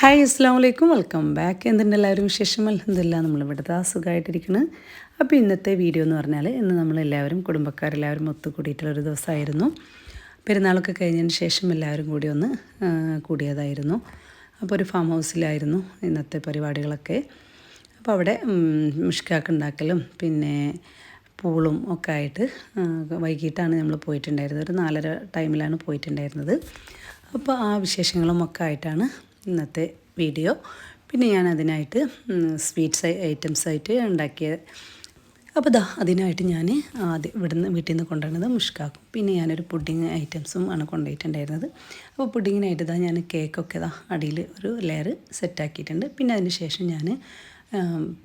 Hi അസ്സാം വലൈക്കും welcome back എന്തുണ്ട് എല്ലാവരും വിശേഷം? അലഹമില്ല നമ്മളിവിടുത്തെ സുഖമായിട്ടിരിക്കുന്നത് അപ്പോൾ ഇന്നത്തെ വീഡിയോ എന്ന് പറഞ്ഞാൽ ഇന്ന് നമ്മളെല്ലാവരും കുടുംബക്കാരെല്ലാവരും ഒത്തുകൂടിയിട്ടുള്ളൊരു ദിവസമായിരുന്നു. പെരുന്നാളൊക്കെ കഴിഞ്ഞതിന് ശേഷം എല്ലാവരും കൂടി ഒന്ന് കൂടിയതായിരുന്നു. അപ്പോൾ ഒരു ഫാം ഹൗസിലായിരുന്നു ഇന്നത്തെ പരിപാടികളൊക്കെ. അപ്പോൾ അവിടെ മുഷ്കാക്ക് ഉണ്ടാക്കലും പിന്നെ പൂളും ഒക്കെ ആയിട്ട് വൈകിട്ടാണ് നമ്മൾ പോയിട്ടുണ്ടായിരുന്നത്. ഒരു നാലര ടൈമിലാണ് പോയിട്ടുണ്ടായിരുന്നത്. അപ്പോൾ ആ വിശേഷങ്ങളും ഒക്കെ ആയിട്ടാണ് ഇന്നത്തെ വീഡിയോ. പിന്നെ ഞാൻ അതിനായിട്ട് സ്വീറ്റ്സ് ഐറ്റംസ് ആയിട്ട് ഉണ്ടാക്കിയത് അപ്പോൾ ദാ അതിനായിട്ട് ഞാൻ ആദ്യം ഇവിടുന്ന് വീട്ടിൽ നിന്ന് കൊണ്ടുവരുന്നത് മുഷ്കാക്കും. പിന്നെ ഞാനൊരു പുഡിങ് ഐറ്റംസും ആണ് കൊണ്ടുപോയിട്ടുണ്ടായിരുന്നത്. അപ്പോൾ പുഡിങ്ങിനായിട്ട് ഇതാ ഞാൻ കേക്കൊക്കെ ഇതാ അടിയിൽ ഒരു ലെയർ സെറ്റാക്കിയിട്ടുണ്ട്. പിന്നെ അതിന് ശേഷം ഞാൻ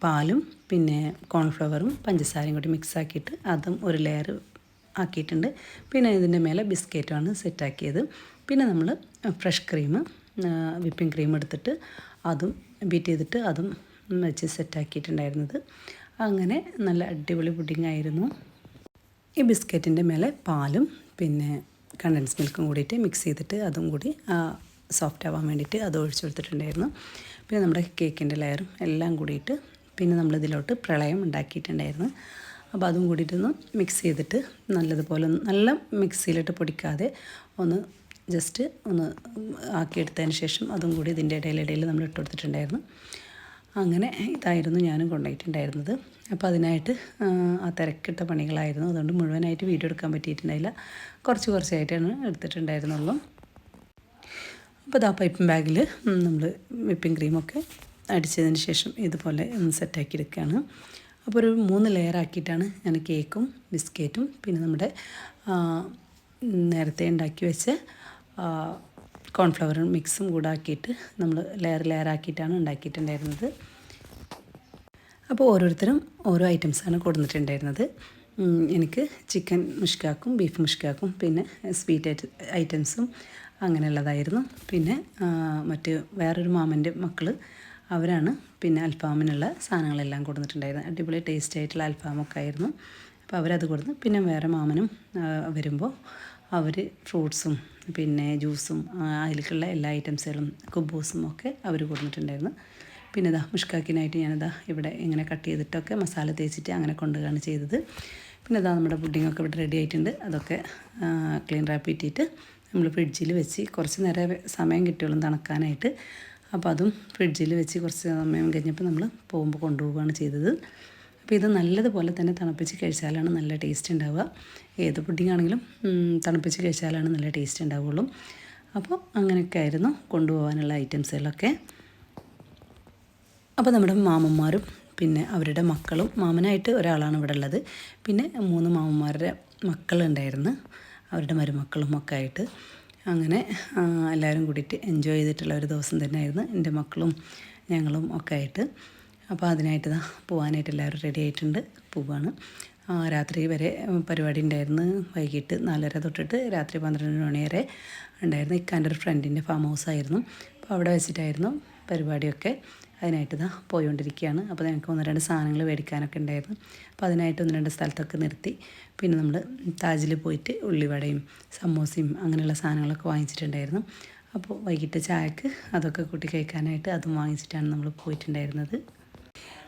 പാലും പിന്നെ കോൺഫ്ലവറും പഞ്ചസാരയും കൂടി മിക്സ് ആക്കിയിട്ട് അതും ഒരു ലെയർ ആക്കിയിട്ടുണ്ട്. പിന്നെ ഇതിന്റെ മേലെ ബിസ്ക്കറ്റുമാണ് സെറ്റാക്കിയത് പിന്നെ നമ്മൾ ഫ്രഷ് ക്രീം വിപ്പിംഗ് ക്രീം എടുത്തിട്ട് അതും ബീറ്റ് ചെയ്തിട്ട് അതും വെച്ച് സെറ്റാക്കിയിട്ടുണ്ടായിരുന്നത്. അങ്ങനെ നല്ല അടിപൊളി പുഡിംഗ് ആയിരുന്നു. ഈ ബിസ്ക്കറ്റിന്റെ മേലെ പാലും പിന്നെ കണ്ടൻസ് മിൽക്കും കൂടിയിട്ട് മിക്സ് ചെയ്തിട്ട് അതും കൂടി സോഫ്റ്റ് ആവാൻ വേണ്ടിയിട്ട് അത് ഒഴിച്ചു കൊടുത്തിട്ടുണ്ടായിരുന്നു. പിന്നെ നമ്മുടെ കേക്കിന്റെ ലെയറും എല്ലാം കൂടിയിട്ട് പിന്നെ നമ്മളിതിലോട്ട് പ്രളയം ഉണ്ടാക്കിയിട്ടുണ്ടായിരുന്നു. അപ്പോൾ അതും കൂടിയിട്ടൊന്ന് മിക്സ് ചെയ്തിട്ട് നല്ലതുപോലെ നല്ല മിക്സിയിലിട്ട് പൊടിക്കാതെ ഒന്ന് ജസ്റ്റ് ഒന്ന് ആക്കിയെടുത്തതിന് ശേഷം അതും കൂടി ഇതിന്റെ ഇടയിലിടയിൽ നമ്മൾ ഇട്ട് കൊടുത്തിട്ടുണ്ടായിരുന്നു. അങ്ങനെ ഇതായിരുന്നു ഞാനും കൊണ്ടുപോയിട്ടുണ്ടായിരുന്നത്. അപ്പോൾ അതിനായിട്ട് ആ, തിരക്കിട്ട പണികളായിരുന്നു. അതുകൊണ്ട് മുഴുവനായിട്ട് വീഡിയോ എടുക്കാൻ പറ്റിയിട്ടുണ്ടായില്ല. കുറച്ച് കുറച്ചായിട്ടാണ് എടുത്തിട്ടുണ്ടായിരുന്നുള്ളൂ. അപ്പോൾ ഇതാ പൈപ്പിംഗ് ബാഗിൽ നമ്മൾ വിപ്പിംഗ് ക്രീമൊക്കെ അടിച്ചതിന് ശേഷം ഇതുപോലെ ഒന്ന് സെറ്റാക്കി എടുക്കുകയാണ്. അപ്പോൾ ഒരു മൂന്ന് ലെയർ ആക്കിയിട്ടാണ് ഞാൻ കേക്കും ബിസ്ക്കറ്റും പിന്നെ നമ്മുടെ നേരത്തെ ഉണ്ടാക്കി വെച്ച കോൺഫ്ലവർ മിക്സും കൂടെ ആക്കിയിട്ട് നമ്മൾ ലെയർ ലെയർ ആക്കിയിട്ടാണ് ഉണ്ടാക്കിയിട്ടുണ്ടായിരുന്നത്. അപ്പോൾ ഓരോരുത്തരും ഓരോ ഐറ്റംസാണ് കൊടുത്തിട്ടുണ്ടായിരുന്നത്. എനിക്ക് ചിക്കൻ മുഷ്കാക്കും ബീഫ് മുഷ്കാക്കും പിന്നെ സ്വീറ്റ് ഐറ്റംസും അങ്ങനെയുള്ളതായിരുന്നു. പിന്നെ മറ്റ് വേറൊരു മാമന്റെ മക്കൾ അവരാണ് പിന്നെ അൽഫാമിനുള്ള സാധനങ്ങളെല്ലാം കൊടുത്തിട്ടുണ്ടായിരുന്നത്. അടിപൊളി ടേസ്റ്റ് ആയിട്ടുള്ള അൽഫാമൊക്കെ ആയിരുന്നു. അപ്പോൾ അവരത് കൊടുത്ത് പിന്നെ വേറെ മാമനും വരുമ്പോൾ അവർ ഫ്രൂട്ട്സും പിന്നെ ജ്യൂസും അതിലേക്കുള്ള എല്ലാ ഐറ്റംസുകളും കുബൂസും ഒക്കെ അവർ കൊടുത്തിട്ടുണ്ടായിരുന്നു. പിന്നെ ഇതാ മുഷ്കാക്കിനായിട്ട് ഞാനിതാ ഇവിടെ ഇങ്ങനെ കട്ട് ചെയ്തിട്ടൊക്കെ മസാല തേച്ചിട്ട് അങ്ങനെ കൊണ്ടുപോവുകയാണ് ചെയ്തത്. പിന്നെ ഇതാ നമ്മുടെ പുഡിങ്ങൊക്കെ ഇവിടെ റെഡി ആയിട്ടുണ്ട്. അതൊക്കെ ക്ലീൻ റാപ്പ് ഇട്ടിട്ട് നമ്മൾ ഫ്രിഡ്ജിൽ വെച്ച് കുറച്ച് നേരം സമയം കിട്ടിയോളും തണുക്കാനായിട്ട്. അപ്പോൾ അതും ഫ്രിഡ്ജിൽ വെച്ച് കുറച്ച് സമയം കഴിഞ്ഞപ്പോൾ നമ്മൾ പോകുമ്പോൾ കൊണ്ടുപോവുകയാണ് ചെയ്തത്. അപ്പോൾ ഇത് നല്ലതുപോലെ തന്നെ തണുപ്പിച്ച് കഴിച്ചാലാണ് നല്ല ടേസ്റ്റ് ഉണ്ടാവുക. ഏത് പുഡിംഗ് ആണെങ്കിലും തണുപ്പിച്ച് കഴിച്ചാലാണ് നല്ല ടേസ്റ്റ് ഉണ്ടാവുള്ളൂ. അപ്പോൾ അങ്ങനെയൊക്കെ ആയിരുന്നു കൊണ്ടുപോകാനുള്ള ഐറ്റംസുകളൊക്കെ. അപ്പോൾ നമ്മുടെ മാമന്മാരും പിന്നെ അവരുടെ മക്കളും മാമനായിട്ട് ഒരാളാണ് ഇവിടെ ഉള്ളത്. പിന്നെ മൂന്ന് മാമന്മാരുടെ മക്കളുണ്ടായിരുന്നു. അവരുടെ മരുമക്കളും ഒക്കെ ആയിട്ട്. അങ്ങനെ എല്ലാവരും കൂടിയിട്ട് എൻജോയ് ചെയ്തിട്ടുള്ള ഒരു ദിവസം തന്നെയായിരുന്നു. എന്റെ മക്കളും ഞങ്ങളും ഒക്കെ ആയിട്ട്. അപ്പോൾ അതിനായിട്ട് ഇതാ പോകാനായിട്ട് എല്ലാവരും റെഡി ആയിട്ടുണ്ട്. പോവാണ്. രാത്രി വരെ പരിപാടി ഉണ്ടായിരുന്നു. വൈകിട്ട് നാലര തൊട്ടിട്ട് രാത്രി പന്ത്രണ്ട് മണി വരെ ഉണ്ടായിരുന്നു. ഇക്കാന്റെ ഒരു ഫ്രണ്ടിന്റെ ഫാം ഹൗസ് ആയിരുന്നു. അപ്പോൾ അവിടെ വെച്ചിട്ടായിരുന്നു പരിപാടിയൊക്കെ. അതിനായിട്ട് ഇതാ പോയിക്കൊണ്ടിരിക്കുകയാണ് അപ്പോൾ ഞങ്ങൾക്ക് ഒന്ന് രണ്ട് സാധനങ്ങൾ മേടിക്കാനൊക്കെ ഉണ്ടായിരുന്നു. അപ്പോൾ അതിനായിട്ട് ഒന്ന് രണ്ട് സ്ഥലത്തൊക്കെ നിർത്തി. പിന്നെ നമ്മൾ താജിൽ പോയിട്ട് ഉള്ളിവടയും സമോസയും അങ്ങനെയുള്ള സാധനങ്ങളൊക്കെ വാങ്ങിച്ചിട്ടുണ്ടായിരുന്നു. അപ്പോൾ വൈകിട്ട് ചായക്ക് അതൊക്കെ കൂട്ടി കഴിക്കാനായിട്ട് അതും വാങ്ങിച്ചിട്ടാണ് നമ്മൾ പോയിട്ടുണ്ടായിരുന്നത്.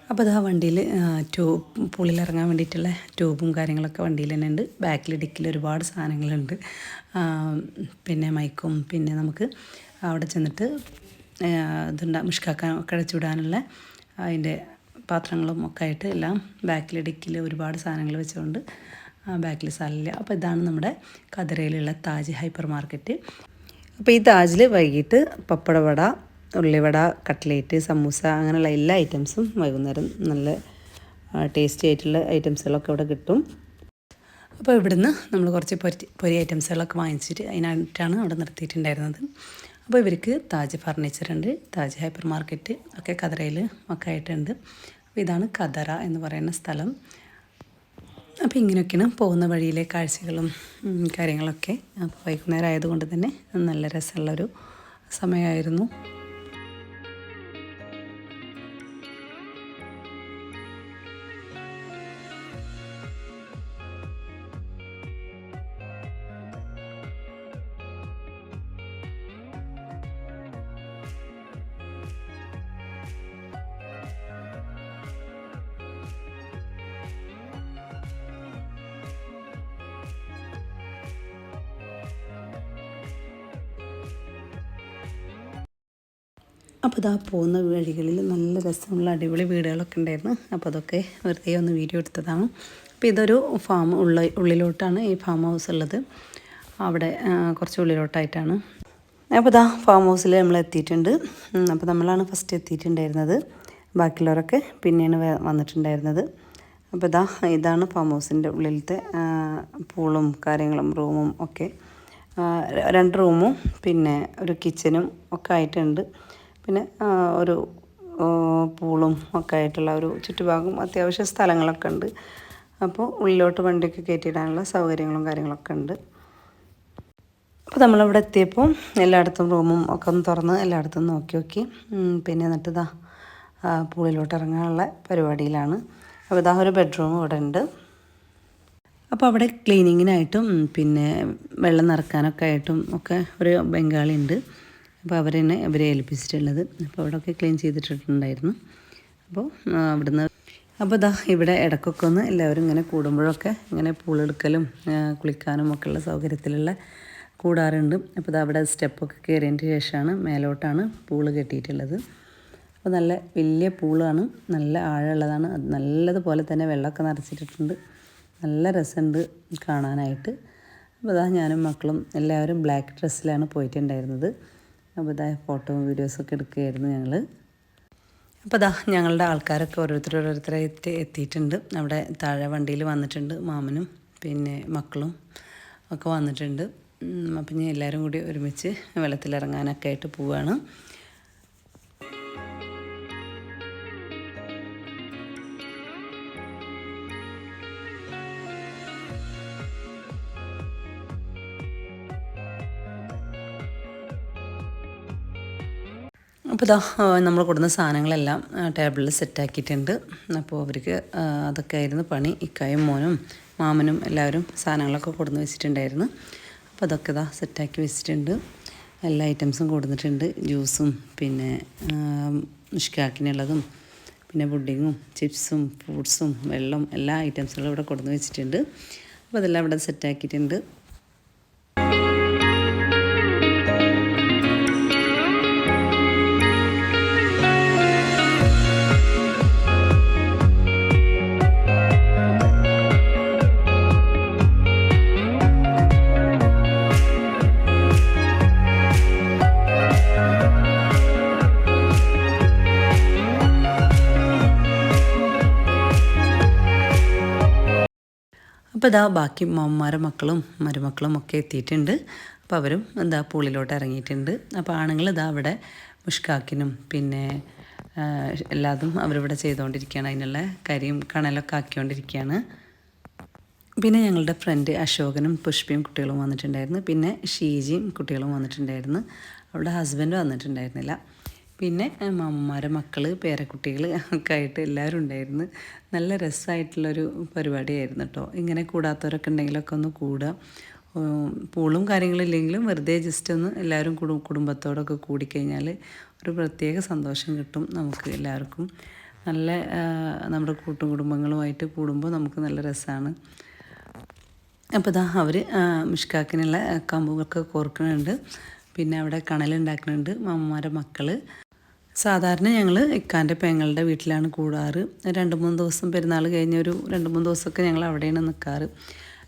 അപ്പോൾ അത് ആ വണ്ടിയിൽ ട്യൂബ് പുള്ളിലിറങ്ങാൻ വേണ്ടിയിട്ടുള്ള ട്യൂബും കാര്യങ്ങളൊക്കെ വണ്ടിയിൽ തന്നെ ഉണ്ട്. ബാക്കിൽ ഡിക്കിൽ ഒരുപാട് സാധനങ്ങളുണ്ട്. പിന്നെ മൈക്കും പിന്നെ നമുക്ക് അവിടെ ചെന്നിട്ട് ഇതുണ്ടാ മുഷ്കാക്കാൻ കിടച്ചുവിടാനുള്ള അതിന്റെ പാത്രങ്ങളും ഒക്കെ ആയിട്ട് എല്ലാം ബാക്കിൽ ഡിക്കിൽ ഒരുപാട് സാധനങ്ങൾ വെച്ചുകൊണ്ട് ബാക്കിൽ സ്ഥലമില്ല അപ്പോൾ ഇതാണ് നമ്മുടെ കതിരയിലുള്ള താജ് ഹൈപ്പർ മാർക്കറ്റ് അപ്പോൾ ഈ താജിൽ വൈകിട്ട് പപ്പടവട ഉള്ളിവട കട്ട്ലേറ്റ് സമൂസ അങ്ങനെയുള്ള എല്ലാ ഐറ്റംസും വൈകുന്നേരം നല്ല ടേസ്റ്റി ആയിട്ടുള്ള ഐറ്റംസുകളൊക്കെ ഇവിടെ കിട്ടും. അപ്പോൾ ഇവിടുന്ന് നമ്മൾ കുറച്ച് പൊരി പൊരി ഐറ്റംസുകളൊക്കെ വാങ്ങിച്ചിട്ട് അതിനായിട്ടാണ് അവിടെ നിർത്തിയിട്ടുണ്ടായിരുന്നത്. അപ്പോൾ ഇവർക്ക് താജ് ഫർണിച്ചർ ഉണ്ട് താജ് ഹൈപ്പർ മാർക്കറ്റ് ഒക്കെ കതറയിൽ ഒക്കെ ആയിട്ടുണ്ട്. അപ്പോൾ ഇതാണ് കതറ എന്ന് പറയുന്ന സ്ഥലം. അപ്പോൾ ഇങ്ങനെയൊക്കെയാണ് പോകുന്ന വഴിയിലെ കാഴ്ചകളും കാര്യങ്ങളൊക്കെ. അപ്പോൾ വൈകുന്നേരം ആയതുകൊണ്ട് തന്നെ നല്ല രസമുള്ളൊരു സമയമായിരുന്നു. അപ്പോൾ ഇതാ പോകുന്ന വഴികളിൽ നല്ല രസമുള്ള അടിപൊളി വീടുകളൊക്കെ ഉണ്ടായിരുന്നു. അപ്പോൾ അതൊക്കെ വെറുതെ ഒന്ന് വീഡിയോ എടുത്തതാണ്. അപ്പോൾ ഇതൊരു ഫാം ഉള്ള ഉള്ളിലോട്ടാണ് ഈ ഫാം ഹൗസ് ഉള്ളത്. അവിടെ കുറച്ച് ഉള്ളിലോട്ടായിട്ടാണ്. അപ്പോൾ ഇതാ ഫാം ഹൗസിൽ നമ്മൾ എത്തിയിട്ടുണ്ട്. അപ്പോൾ നമ്മളാണ് ഫസ്റ്റ് എത്തിയിട്ടുണ്ടായിരുന്നത്. ബാക്കിയുള്ളവരൊക്കെ പിന്നെയാണ് വന്നിട്ടുണ്ടായിരുന്നത്. അപ്പോൾ ഇതാ ഇതാണ് ഫാം ഹൗസിന്റെ ഉള്ളിലത്തെ പൂളും കാര്യങ്ങളും റൂമും ഒക്കെ. രണ്ട് റൂമും പിന്നെ ഒരു കിച്ചനും ഒക്കെ ആയിട്ടുണ്ട്. പിന്നെ ഒരു പൂളും ഒക്കെ ആയിട്ടുള്ള ഒരു ചുറ്റുഭാഗം അത്യാവശ്യ സ്ഥലങ്ങളൊക്കെ ഉണ്ട്. അപ്പോൾ ഉള്ളിലോട്ട് വണ്ടിയൊക്കെ കയറ്റിയിടാനുള്ള സൗകര്യങ്ങളും കാര്യങ്ങളൊക്കെ ഉണ്ട്. അപ്പോൾ നമ്മളിവിടെ എത്തിയപ്പോൾ എല്ലായിടത്തും റൂമും ഒക്കെ ഒന്ന് തുറന്ന് എല്ലായിടത്തും നോക്കി നോക്കി. പിന്നെ എന്നിട്ട് ഇതാ പൂളിലോട്ട് ഇറങ്ങാനുള്ള പരിപാടിയിലാണ്. അപ്പോൾ ഇതാ ഒരു ബെഡ്റൂം ഇവിടെ ഉണ്ട്. അപ്പോൾ അവിടെ ക്ലീനിങ്ങിനായിട്ടും പിന്നെ വെള്ളം നിറക്കാനൊക്കെ ആയിട്ടും ഒക്കെ ഒരു ബംഗാളി ഉണ്ട് അപ്പോൾ അവരെന്നെ അവരെ ഏൽപ്പിച്ചിട്ടുള്ളത്. അപ്പോൾ അവിടെയൊക്കെ ക്ലീൻ ചെയ്തിട്ടുണ്ടായിരുന്നു അപ്പോൾ അവിടുന്ന് അപ്പോൾ ഇതാ ഇവിടെ ഇടയ്ക്കൊക്കെ ഒന്ന് എല്ലാവരും ഇങ്ങനെ കൂടുമ്പോഴൊക്കെ ഇങ്ങനെ പൂളെടുക്കലും കുളിക്കാനും ഉള്ള സൗകര്യത്തിലുള്ള കൂടാറുണ്ട്. അപ്പോൾ ഇതാ അവിടെ സ്റ്റെപ്പൊക്കെ കയറിയതിന് ശേഷമാണ് മേലോട്ടാണ് പൂൾ കെട്ടിയിട്ടുള്ളത്. അപ്പോൾ നല്ല വലിയ പൂളാണ്. നല്ല ആഴമുള്ളതാണ്. നല്ലതുപോലെ തന്നെ വെള്ളമൊക്കെ നിറച്ചിട്ടിട്ടുണ്ട്. നല്ല രസമുണ്ട് കാണാനായിട്ട്. അപ്പോൾ ഇതാ ഞാനും മക്കളും എല്ലാവരും ബ്ലാക്ക് ഡ്രസ്സിലാണ് പോയിട്ടുണ്ടായിരുന്നത്. അപ്പോൾ ഇതാ ഫോട്ടോ വീഡിയോസൊക്കെ എടുക്കുകയായിരുന്നു ഞങ്ങൾ. അപ്പോൾ ഇതാ ഞങ്ങളുടെ ആൾക്കാരൊക്കെ ഓരോരുത്തർ ഓരോരുത്തരെ എത്തി എത്തിയിട്ടുണ്ട്. അവിടെ താഴെ വണ്ടിയിൽ വന്നിട്ടുണ്ട് മാമനും പിന്നെ മക്കളും ഒക്കെ വന്നിട്ടുണ്ട്. അപ്പം ഞാൻ എല്ലാവരും കൂടി ഒരുമിച്ച് വെള്ളത്തിലിറങ്ങാനൊക്കെ ആയിട്ട് പോവുകയാണ് അപ്പോൾ ഇതാ നമ്മൾ കൊടുക്കുന്ന സാധനങ്ങളെല്ലാം ടേബിളിൽ സെറ്റാക്കിയിട്ടുണ്ട്. അപ്പോൾ അവർക്ക് അതൊക്കെ ആയിരുന്നു പണി. ഇക്കായും മോനും മാമനും എല്ലാവരും സാധനങ്ങളൊക്കെ കൊടുന്ന് വെച്ചിട്ടുണ്ടായിരുന്നു. അപ്പോൾ അതൊക്കെ ഇതാ സെറ്റാക്കി വെച്ചിട്ടുണ്ട്. എല്ലാ ഐറ്റംസും കൊടുത്തിട്ടുണ്ട് ജ്യൂസും പിന്നെ മുഷ്കാക്കിനുള്ളതും പിന്നെ പുഡിങ്ങും ചിപ്സും ഫ്രൂട്ട്സും വെള്ളം എല്ലാ ഐറ്റംസുകളും ഇവിടെ കൊടുന്ന് വെച്ചിട്ടുണ്ട്. അപ്പോൾ അതെല്ലാം ഇവിടെ സെറ്റാക്കിയിട്ടുണ്ട്. അപ്പോൾ ഇതാ ബാക്കി മാമ്മമാരെ മക്കളും മരുമക്കളും ഒക്കെ എത്തിയിട്ടുണ്ട്. അപ്പോൾ അവരും എന്താ പൂളിലോട്ട് ഇറങ്ങിയിട്ടുണ്ട്. അപ്പോൾ ആണുങ്ങൾ ഇതാ അവിടെ മുഷ്കാക്കിനും പിന്നെ എല്ലാതും അവരിവിടെ ചെയ്തുകൊണ്ടിരിക്കുകയാണ് അതിനുള്ള കരിയും കണലൊക്കെ ആക്കിക്കൊണ്ടിരിക്കുകയാണ്. പിന്നെ ഞങ്ങളുടെ ഫ്രണ്ട് അശോകനും പുഷ്പയും കുട്ടികളും വന്നിട്ടുണ്ടായിരുന്നു. പിന്നെ ഷീജിയും കുട്ടികളും വന്നിട്ടുണ്ടായിരുന്നു. അവളുടെ ഹസ്ബൻഡ് വന്നിട്ടുണ്ടായിരുന്നില്ല. പിന്നെ മമ്മമാരെ മക്കൾ പേരക്കുട്ടികൾ ഒക്കെ ആയിട്ട് എല്ലാവരും ഉണ്ടായിരുന്നു. നല്ല രസമായിട്ടുള്ളൊരു പരിപാടിയായിരുന്നു കേട്ടോ ഇങ്ങനെ കൂടാത്തവരൊക്കെ ഉണ്ടെങ്കിലൊക്കെ ഒന്ന് കൂടുക പൂളും കാര്യങ്ങളില്ലെങ്കിലും വെറുതെ ജസ്റ്റ് ഒന്ന് എല്ലാവരും കുടു കുടുംബത്തോടൊക്കെ കൂടിക്കഴിഞ്ഞാൽ ഒരു പ്രത്യേക സന്തോഷം കിട്ടും നമുക്ക് എല്ലാവർക്കും. നല്ല നമ്മുടെ കൂട്ടും കുടുംബങ്ങളുമായിട്ട് കൂടുമ്പോൾ നമുക്ക് നല്ല രസമാണ് അപ്പോൾ ഇതാ അവർ മിഷ്കാക്കിനുള്ള കമ്പുകളൊക്കെ കോർക്കുന്നുണ്ട് പിന്നെ അവിടെ കണലുണ്ടാക്കുന്നുണ്ട് മാമ്മമാരെ മക്കൾ സാധാരണ ഞങ്ങൾ ഇക്കാന്റെ പെങ്ങളുടെ വീട്ടിലാണ് കൂടാറ്. രണ്ട് മൂന്ന് ദിവസം പെരുന്നാൾ കഴിഞ്ഞ ഒരു രണ്ട് മൂന്ന് ദിവസമൊക്കെ ഞങ്ങൾ അവിടെയാണ് നിൽക്കാറ്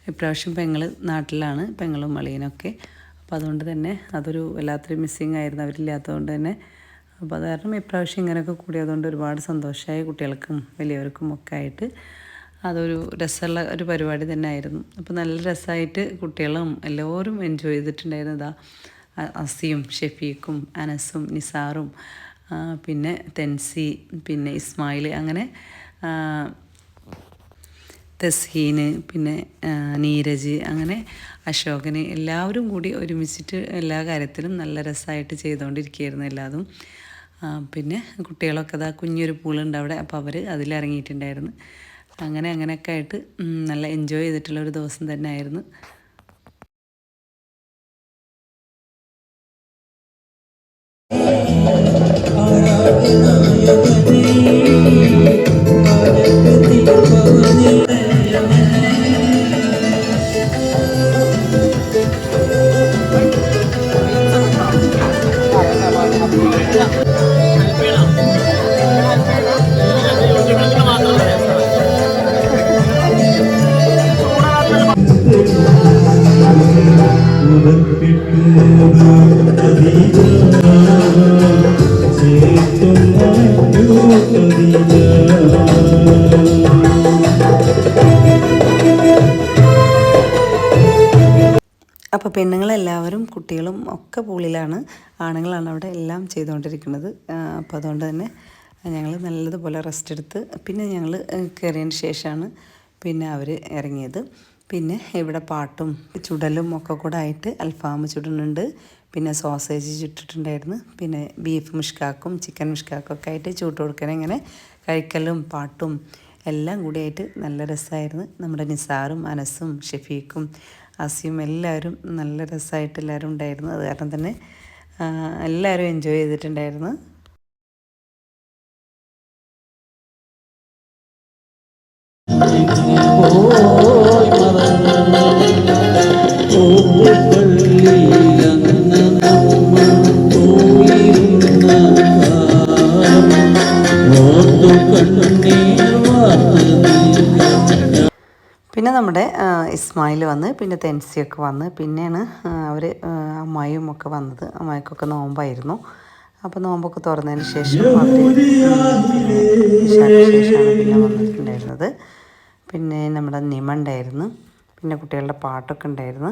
ഇപ്രാവശ്യം പെങ്ങൾ നാട്ടിലാണ് പെങ്ങളും മളിയനൊക്കെ അപ്പോൾ അതുകൊണ്ട് തന്നെ അതൊരു വല്ലാത്തൊരു മിസ്സിങ് ആയിരുന്നു അവരില്ലാത്തതുകൊണ്ട് തന്നെ. അപ്പോൾ അത് കാരണം ഇപ്രാവശ്യം ഇങ്ങനെയൊക്കെ കൂടിയതുകൊണ്ട് ഒരുപാട് സന്തോഷമായി കുട്ടികൾക്കും വലിയവർക്കും ഒക്കെ ആയിട്ട്. അതൊരു രസമുള്ള ഒരു പരിപാടി തന്നെ ആയിരുന്നു അപ്പോൾ നല്ല രസമായിട്ട് കുട്ടികളും എല്ലാവരും എൻജോയ് ചെയ്തിട്ടുണ്ടായിരുന്നു ഇതാ. അസിയും ഷെഫീഖും അനസും നിസാറും പിന്നെ തെൻസി പിന്നെ ഇസ്മായിൽ അങ്ങനെ തസ്ഹീന് പിന്നെ നീരജ് അങ്ങനെ അശോകന് എല്ലാവരും കൂടി ഒരുമിച്ചിട്ട് എല്ലാ കാര്യത്തിലും നല്ല രസമായിട്ട് ചെയ്തുകൊണ്ടിരിക്കുകയായിരുന്നു എല്ലാതും. പിന്നെ കുട്ടികളൊക്കെ അതാ കുഞ്ഞൊരു പൂളുണ്ട് അവിടെ അപ്പോൾ അവർ അതിലിറങ്ങിയിട്ടുണ്ടായിരുന്നു. അങ്ങനെ അങ്ങനെയൊക്കെ ആയിട്ട് നല്ല എൻജോയ് ചെയ്തിട്ടുള്ള ഒരു ദിവസം തന്നെ ആയിരുന്നു പെണ്ണുങ്ങളെല്ലാവരും കുട്ടികളും ഒക്കെ പൂളിലാണ് ആണുങ്ങളാണ് അവിടെ എല്ലാം ചെയ്തുകൊണ്ടിരിക്കുന്നത്. അപ്പോൾ അതുകൊണ്ട് തന്നെ ഞങ്ങൾ നല്ലതുപോലെ റെസ്റ്റ് എടുത്ത് പിന്നെ ഞങ്ങൾ കയറിയതിന് ശേഷമാണ് പിന്നെ അവർ ഇറങ്ങിയത്. പിന്നെ ഇവിടെ പാട്ടും ചുടലും ഒക്കെ കൂടെ ആയിട്ട് അൽഫാം ചുടുന്നുണ്ട്. പിന്നെ സോസേജ് ചുട്ടിട്ടുണ്ടായിരുന്നു. പിന്നെ ബീഫ് മിഷ്കാക്കും ചിക്കൻ മിഷ്കാക്കും ഒക്കെ ആയിട്ട് ചൂട്ട് കൊടുക്കാൻ ഇങ്ങനെ കഴിക്കലും പാട്ടും എല്ലാം കൂടിയായിട്ട് നല്ല രസമായിരുന്നു. നമ്മുടെ നിസാറും അനസും ഷെഫീഖും അസിയും എല്ലാവരും നല്ല രസമായിട്ട് എല്ലാവരും ഉണ്ടായിരുന്നു. അത് കാരണം തന്നെ എല്ലാവരും എൻജോയ് ചെയ്തിട്ടുണ്ടായിരുന്നു. നമ്മുടെ ഇസ്മായിൽ വന്ന് പിന്നെ തെൻസിയൊക്കെ വന്ന് പിന്നെയാണ് അവർ അമ്മായിയും ഒക്കെ വന്നത്. അമ്മായിക്കൊക്കെ നോമ്പായിരുന്നു. അപ്പോൾ നോമ്പൊക്കെ തുറന്നതിന് ശേഷം ശേഷമാണ് പിന്നെ വന്നിട്ടുണ്ടായിരുന്നത്. പിന്നെ നമ്മുടെ നിമ ഉണ്ടായിരുന്നു. പിന്നെ കുട്ടികളുടെ പാട്ടൊക്കെ ഉണ്ടായിരുന്നു.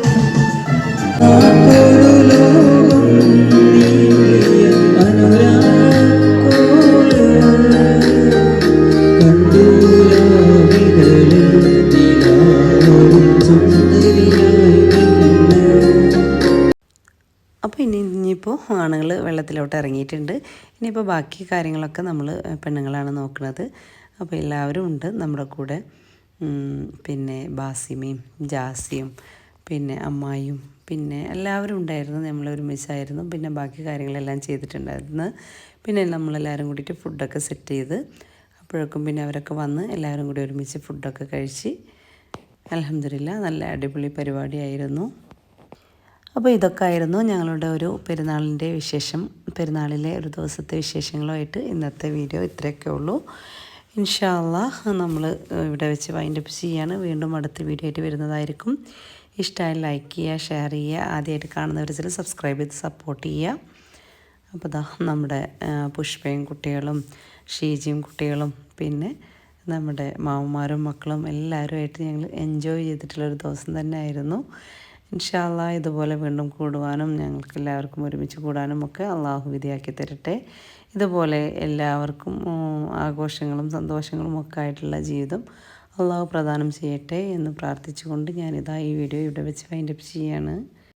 ആണുങ്ങൾ വെള്ളത്തിലോട്ട് ഇറങ്ങിയിട്ടുണ്ട്. ഇനിയിപ്പോൾ ബാക്കി കാര്യങ്ങളൊക്കെ നമ്മൾ പെണ്ണുങ്ങളാണ് നോക്കുന്നത്. അപ്പോൾ എല്ലാവരും ഉണ്ട് നമ്മുടെ കൂടെ. പിന്നെ ബാസിമയും ജാസിയും പിന്നെ അമ്മായിയും പിന്നെ എല്ലാവരും ഉണ്ടായിരുന്നു. നമ്മൾ ഒരുമിച്ചായിരുന്നു. പിന്നെ ബാക്കി കാര്യങ്ങളെല്ലാം ചെയ്തിട്ടുണ്ടായിരുന്നു. പിന്നെ നമ്മളെല്ലാവരും കൂടിയിട്ട് ഫുഡൊക്കെ സെറ്റ് ചെയ്ത് അപ്പോഴേക്കും പിന്നെ അവരൊക്കെ വന്ന് എല്ലാവരും കൂടി ഒരുമിച്ച് ഫുഡൊക്കെ കഴിച്ച് അലഹമില്ല നല്ല അടിപൊളി പരിപാടിയായിരുന്നു. അപ്പോൾ ഇതൊക്കെ ആയിരുന്നു ഞങ്ങളുടെ ഒരു പെരുന്നാളിന്റെ വിശേഷം. പെരുന്നാളിലെ ഒരു ദിവസത്തെ വിശേഷങ്ങളുമായിട്ട് ഇന്നത്തെ വീഡിയോ ഇത്രയൊക്കെ ഉള്ളൂ. ഇൻഷാല്ല നമ്മൾ ഇവിടെ വെച്ച് വൈൻഡപ്പ് ചെയ്യാണ്. വീണ്ടും അടുത്ത വീഡിയോ ആയിട്ട് വരുന്നതായിരിക്കും. ഇഷ്ടമായി ലൈക്ക് ചെയ്യുക ഷെയർ ചെയ്യുക ആദ്യമായിട്ട് ചില സബ്സ്ക്രൈബ് ചെയ്ത് സപ്പോർട്ട് ചെയ്യുക. അപ്പോൾ ദാ നമ്മുടെ പുഷ്പയും കുട്ടികളും ഷീജിയും കുട്ടികളും പിന്നെ നമ്മുടെ മാമന്മാരും മക്കളും എല്ലാവരുമായിട്ട് ഞങ്ങൾ എൻജോയ് ചെയ്തിട്ടുള്ളൊരു ദിവസം തന്നെ ആയിരുന്നു ഇൻഷാല്ല ഇതുപോലെ വീണ്ടും കൂടുവാനും ഞങ്ങൾക്ക് എല്ലാവർക്കും ഒരുമിച്ച് കൂടാനും ഒക്കെ അള്ളാഹു വിധിയാക്കി തരട്ടെ. ഇതുപോലെ എല്ലാവർക്കും ആഘോഷങ്ങളും സന്തോഷങ്ങളും ഒക്കെ ആയിട്ടുള്ള ജീവിതം അള്ളാഹു പ്രദാനം ചെയ്യട്ടെ എന്ന് പ്രാർത്ഥിച്ചുകൊണ്ട് ഞാനിതാ ഈ വീഡിയോ ഇവിടെ വെച്ച് ഫൈൻഡപ്പ് ചെയ്യാണ്.